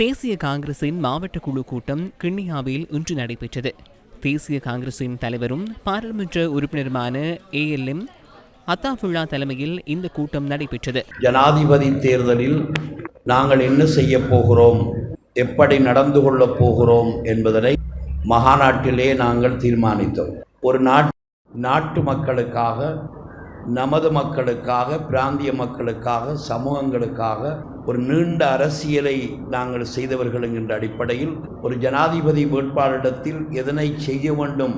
தேசிய காங்கிரசின் மாவட்ட குழு கூட்டம் கிண்ணியாவில் இன்று நடைபெற்றது. தேசிய காங்கிரசின் தலைவரும் பாராளுமன்ற உறுப்பினருமான ஏஎல்எம் அத்தாஃபுல்லா தலைமையில் இந்த கூட்டம் நடைபெற்றது. ஜனாதிபதி தேர்தலில் நாங்கள் என்ன செய்ய போகிறோம் எப்படி நடந்து கொள்ளப் போகிறோம் என்பதனை மகாநாட்டிலே நாங்கள் தீர்மானித்தோம். ஒரு நாட் நாட்டு மக்களுக்காக நமது மக்களுக்காக பிராந்திய மக்களுக்காக சமூகங்களுக்காக ஒரு நீண்ட அரசியலை நாங்கள் செய்தவர்கள் என்கின்ற அடிப்படையில் ஒரு ஜனாதிபதி வேட்பாளரிடத்தில் எதனை செய்ய வேண்டும்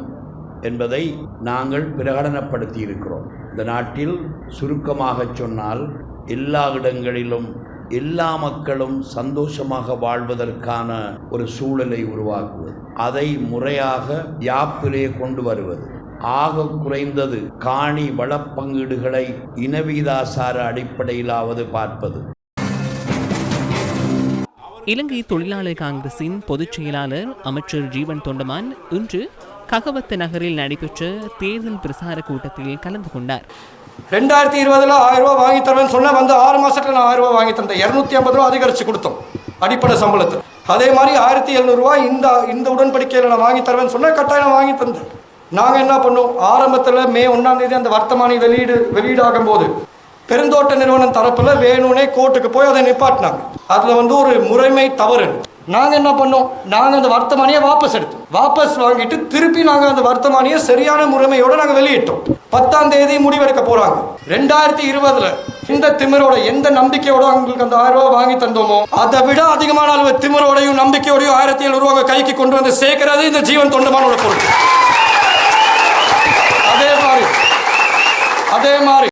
என்பதை நாங்கள் பிரகடனப்படுத்தி இருக்கிறோம் இந்த நாட்டில் சுருக்கமாக சொன்னால் எல்லா இடங்களிலும் எல்லா மக்களும் சந்தோஷமாக வாழ்வதற்கான ஒரு சூழலை உருவாக்குவது அதை முறையாக யாப்பிலே கொண்டு வருவது. ஆக குறைந்தது காணி வளப்பங்கீடுகளை இனவீதாசார அடிப்படையிலாவது பார்ப்பது. இலங்கை தொழிலாளர் காங்கிரசின் பொதுச் செயலாளர் அமைச்சர் ஜீவன் தொண்டமான் இன்று ககவத்த நகரில் நடைபெற்ற தேர்தல் பிரசார கூட்டத்தில் கலந்து கொண்டார். ரெண்டாயிரத்தி இருபதுல ஆயிரம் ரூபாய் வாங்கி தருவேன்னு சொன்னா வந்து ஆறு மாசத்துல நான் ஆயிரம் ரூபாய் வாங்கி தந்தேன். இரநூத்தி ஐம்பது ரூபா அதிகரிச்சு கொடுத்தோம். அடிப்படை சம்பளத்தில் அதே மாதிரி ஆயிரத்தி எழுநூறுவா இந்த இந்த உடன்படிக்கையில் நான் வாங்கி தருவேன்னு சொன்னா கட்டாயம் வாங்கி தந்தேன். நாங்கள் என்ன பண்ணோம்? ஆரம்பத்தில் மே ஒன்றாந்தேதி அந்த வர்த்தமானி வெளியீடு வெளியீடாகும் போது பெருந்தோட்ட நிறுவனம் தரப்பில் வேணும்னே கோர்ட்டுக்கு போய் அதை நிப்பாட்டினாங்க. அதில் வந்து ஒரு முறைமை தவறு. நாங்கள் என்ன பண்ணோம்? நாங்கள் அந்த வர்த்தமானியை வாபஸ் எடுத்தோம். வாபஸ் வாங்கிட்டு திருப்பி நாங்கள் அந்த வர்த்தமானியை சரியான முறைமையோட நாங்கள் வெளியிட்டோம். பத்தாம் தேதி முடிவெடுக்க போகிறாங்க ரெண்டாயிரத்தி இருபதில் இந்த திமிரோட எந்த நம்பிக்கையோட அவங்களுக்கு அந்த ஆயிரம் ரூபாய் வாங்கி தந்தோமோ அதை விட அதிகமான அளவு திமிரோடையும் நம்பிக்கையோடையும் ஆயிரத்தி எழுநூறு ரூபாய் கைக்கு கொண்டு வந்து சேர்க்கிறது இந்த ஜீவன் தொண்டமானோட பொருள். அதே மாதிரி அதே மாதிரி